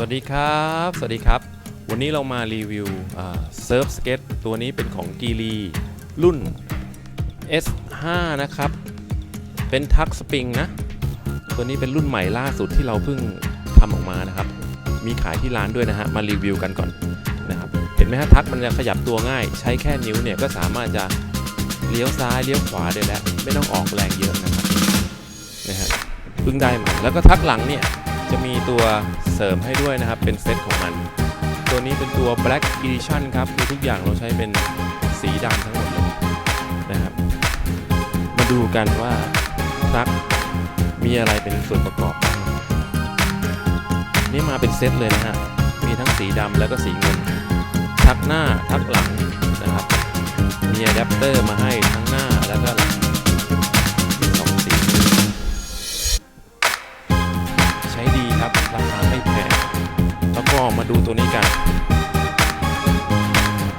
วัสดีครับ สวัสดีครับ วันนี้เรามารีวิวเซิร์ฟสเก็ตตัวนี้เป็นของกีรีรุ่น S5 นะครับ เป็นทักสปริงนะ ตัวนี้เป็นรุ่นใหม่ล่าสุดที่เราเพิ่งทำออกมานะครับ มีขายที่ร้านด้วยนะฮะ มารีวิวกันก่อนนะครับ เห็นไหมฮะทักมันจะขยับตัวง่าย ใช้แค่นิ้วเนี่ยก็สามารถจะเลี้ยวซ้ายเลี้ยวขวาได้แล้ว ไม่ต้องออกแรงเยอะนะครับ นะฮะ เพิ่งได้มา แล้วก็ทักหลังเนี่ย มีตัวเสริมให้ด้วยนะครับ เป็นเซตของมัน ตัวนี้เป็นตัว Black Edition ครับคือทุกอย่างเราใช้เป็นสีดำทั้งหมดเลยนะครับ มาดูกันว่าทักมีอะไรเป็นส่วนประกอบบ้างนี่มาเป็นเซตเลยนะฮะ มีทั้งสีดำแล้วก็สีเงินทักหน้าทักหลังนะครับ มีอะแดปเตอร์มาให้ ตัวนี้กัน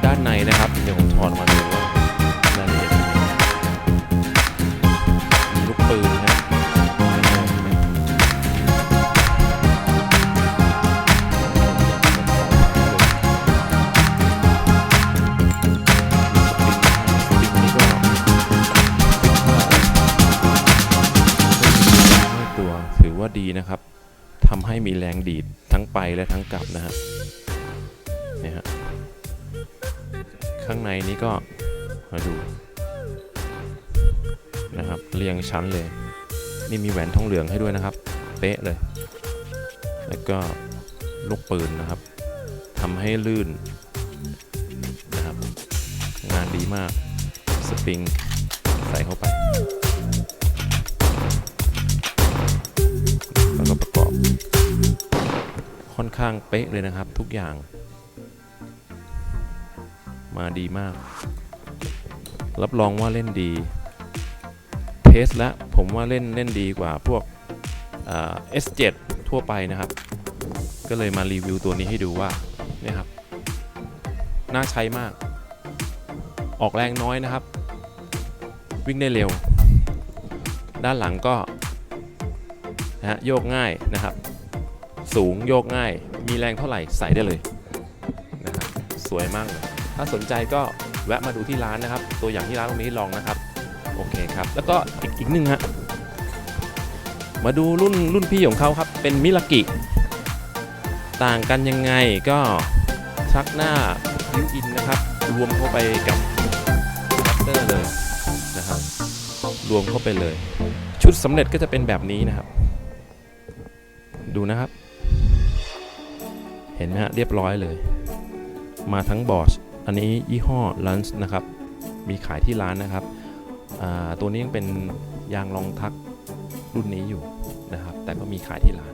ด้านในนะครับ เดี๋ยวผมถอดออกมาดูว่ารายละเอียดเป็นยังไงมีลูกปืนนะภายนอกเห็นไหมมีสปริงสปริงนี่ก็ไม่กลัวถือว่าดีนะครับ ทำให้มีแรงดีดทั้งไปและทั้งกลับนะฮะนี่ฮะข้างในนี้ก็มาดูนะครับเรียงชั้นเลย นี่มีแหวนทองเหลืองให้ด้วยนะครับ เป๊ะเลย แล้วก็ลูกปืนนะครับทำให้ลื่นนะครับ งานดีมาก สปริง ใส่เข้าไป อนข้างเป๊ะเลยนะครับ ทุกอย่าง มาดีมาก รับรองว่าเล่นดี เทสแล้วผมว่าเล่นเล่นดีกว่าพวกอ่า S7 ทั่วไปนะครับ ก็เลยมารีวิวตัวนี้ให้ดูว่าเนี่ยครับ น่าใช้มาก ออกแรงน้อยนะครับ วิ่งได้เร็ว ด้านหลังก็นะโยกง่ายนะครับ สูงโยกง่าย มีแรงเท่าไหร่ใส่ได้เลยนะครับสวยมากเลยถ้าสนใจก็แวะมาดูที่ร้านนะครับ ตัวอย่างที่ร้านตรงนี้ลองนะครับ โอเคครับ แล้วก็อีกอีกหนึ่งฮะมาดูรุ่นรุ่นพี่ของเขาครับ เป็นมิลากิ ต่างกันยังไงก็ชักหน้าบิวอินนะครับ รวมเข้าไปกับคัตเตอร์เลยนะครับ รวมเข้าไปเลย ชุดสำเร็จก็จะเป็นแบบนี้นะครับ ดูนะครับ ห็นไหมฮะเรียบร้อยเลย มาทั้งบอร์ดอันนี้ยี่ห้อลันส์นะครับ มีขายที่ร้านนะครับ ตัวนี้ยังเป็นยางรองทักรุ่นนี้อยู่นะครับ แต่ก็มีขายที่ร้าน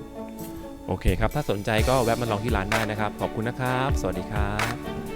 โอเคครับ ถ้าสนใจก็แวะมาลองที่ร้านได้นะครับ ขอบคุณนะครับ สวัสดีครับ